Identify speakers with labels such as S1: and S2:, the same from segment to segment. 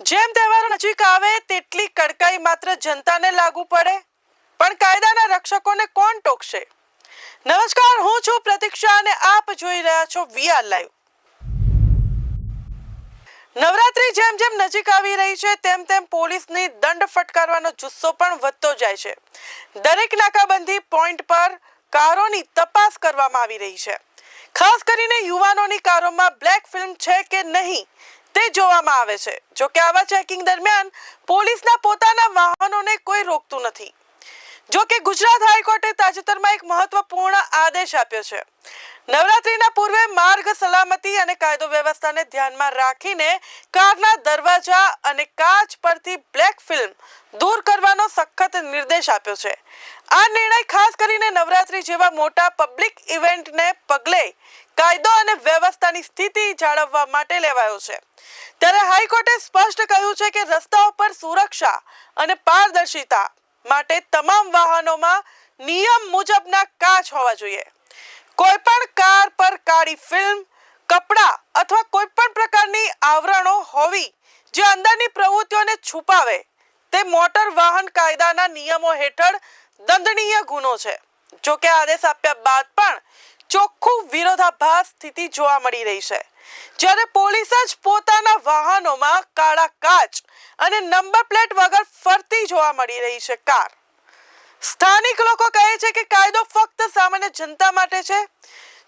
S1: જેમ તહેવારો નજીક આવે, તેટલી કડકાઈ માત્ર જનતાને લાગુ પડે. પણ કાયદાના રક્ષકોને કોણ ટોકશે? નમસ્કાર, હું છું પ્રતીક્ષા અને આપ જોઈ રહ્યા છો વીઆર લાઈવ. નવરાત્રી જેમ જેમ નજીક આવી રહી છે, તેમ તેમ પોલીસની દંડ ફટકારવાનો જુસ્સો પણ વધતો જાય છે. દરેક નાકાબંધી પોઈન્ટ પર કારોની તપાસ કરવામાં આવી રહી છે. ખાસ કરીને યુવાનોની કારોમાં બ્લેક ફિલ્મ છે કે નહીં તે જોવામાં આવે છે. જો કે આવા ચેકિંગ દરમિયાન પોલીસના પોતાના વાહનોને કોઈ રોકતું નથી. જો કે ગુજરાત હાઈકોર્ટે તાજેતરમાં એક મહત્વપૂર્ણ આદેશ આપ્યો છે. નવરાત્રીના પૂર્વે માર્ગ સલામતી અને કાયદો વ્યવસ્થાને ધ્યાનમાં રાખીને કારના દરવાજા અને કાચ પરથી બ્લેક ફિલ્મ દૂર કરવાનો સખત નિર્દેશ આપ્યો છે. આ નિર્ણય ખાસ કરીને નવરાત્રી જેવા મોટા પબ્લિક ઇવેન્ટને પગલે કાયદો અને વ્યવસ્થાની સ્થિતિ જાળવવા માટે લેવાયો છે. ત્યારે હાઈકોર્ટે સ્પષ્ટ કહ્યું છે કે રસ્તાઓ પર સુરક્ષા અને પારદર્શિતા માટે તમામ વાહનોમાં નિયમ મુજબના કાચ હોવા જોઈએ. કોઈ પણ કાર પર કાળી ફિલ્મ, કપડા અથવા કોઈ પણ પ્રકારની આવરણો હોવી જે અંદરની પ્રવૃત્તિઓને છુપાવે, તે મોટર વાહન કાયદાના નિયમો હેઠળ દંડનીય ગુનો છે. જો કે આદેશ આપ્યા બાદ પણ ચોખ્ખું વિરોધાભાસ સ્થિતિ જોવા મળી રહી છે. જ્યારે પોલીસ જ પોતાના વાહનોમાં કાળા કાચ અને નંબર પ્લેટ વગર ફરતી જોવા મળી રહી છે કાર. સ્થાનિક લોકો કહે છે કે જનતા માટે છે.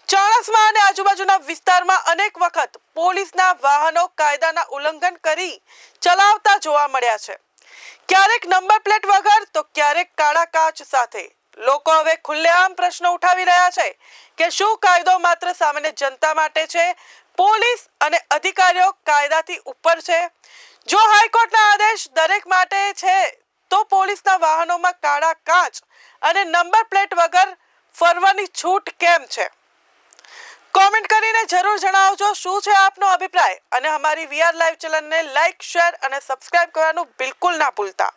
S1: ચાણસમા અને આજુબાજુના વિસ્તારમાં અનેક વખત પોલીસના વાહનો કાયદાના ઉલ્લંઘન કરી ચલાવતા જોવા મળ્યા છે. ક્યારેક નંબર પ્લેટ વગર તો ક્યારેક કાળા કાચ સાથે. લોકો હવે ખુલ્લેઆમ પ્રશ્ન ઉઠાવી રહ્યા છે કે શું કાયદો માત્ર સામાન્ય જનતા માટે છે? પોલીસ અને અધિકારીઓ કાયદાથી ઉપર છે? જો હાઈકોર્ટના આદેશ દરેક માટે છે, તો પોલીસના વાહનોમાં કાળા કાચ અને નંબર પ્લેટ વગર ફરવાની છૂટ કેમ છે? કોમેન્ટ કરીને જરૂર જણાવજો શું છે આપનો અભિપ્રાય? અને અમારી વીઆર લાઈવ ચેનલને લાઈક શેર અને સબસ્ક્રાઇબ કરવાનું બિલકુલ ના ભૂલતા.